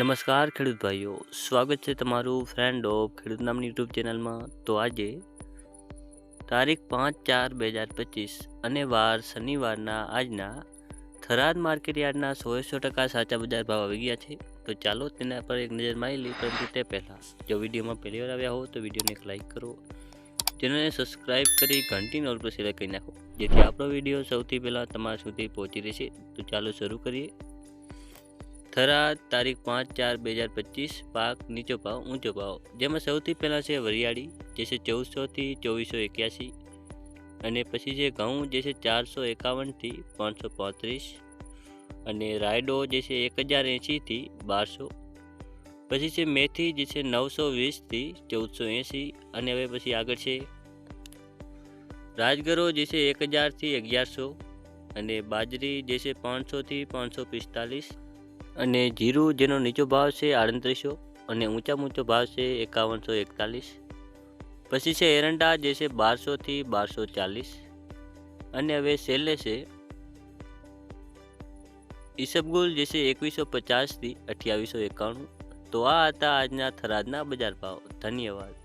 નમસ્કાર ખેડૂત ભાઈઓ, સ્વાગત છે તમારું ફ્રેન્ડ ઓફ ખેડૂત નામની યુટ્યુબ ચેનલમાં. તો આજે તારીખ પાંચ ચાર બે હજાર પચીસ અને વાર શનિવારના આજના થરાદ માર્કેટ યાર્ડના સો સો ટકા સાચા બજાર ભાવ આવી ગયા છે. તો ચાલો તેના પર એક નજર મારી લઈએ, પરંતુ તે પહેલાં જો વિડીયોમાં પહેલી વાર આવ્યા હો તો વિડીયોને એક લાઇક કરો. ચેનલને સબસ્ક્રાઇબ કરી ઘંટી નોટ પર સિલેક્ટ કરી નાખો. જેથી આપણો વીડિયો સૌથી પહેલાં તમારા સુધી પહોંચી રહેશે. તો ચાલો શરૂ કરીએ. થરાદ તારીખ પાંચ ચાર બે હજાર પચીસ, પાક નીચો ભાવ ઊંચો ભાવ જેમાં સૌથી પહેલાં છે વરિયાળી, જે છે ચૌદસોથી ચોવીસો એક્યાસી અને પછી છે ઘઉં, જે છે ચારસો એકાવનથી પાંચસો પાંત્રીસ અને રાયડો, જે છે એક હજાર એંશીથી બારસો. પછી છે મેથી, જે છે નવસો વીસથી ચૌદસો એંશી અને હવે પછી આગળ છે રાજગરો, જે છે એક હજારથી અગિયારસો અને બાજરી, જે છે પાંચસોથી પાંચસો પિસ્તાલીસ. અને જીરું, જેનો નીચો ભાવ છે આડત્રીસો અને ઊંચામાં ઊંચો ભાવ છે એકાવનસો એકતાલીસ. પછી છે એરંડા, જે છે બારસોથી બારસો ચાલીસ. અને હવે છેલ્લે છે ઈસબગુલ, જે છે એકવીસો પચાસથી અઠ્યાવીસો એકાણું. તો આ હતા આજના થરાદના બજાર ભાવ. ધન્યવાદ.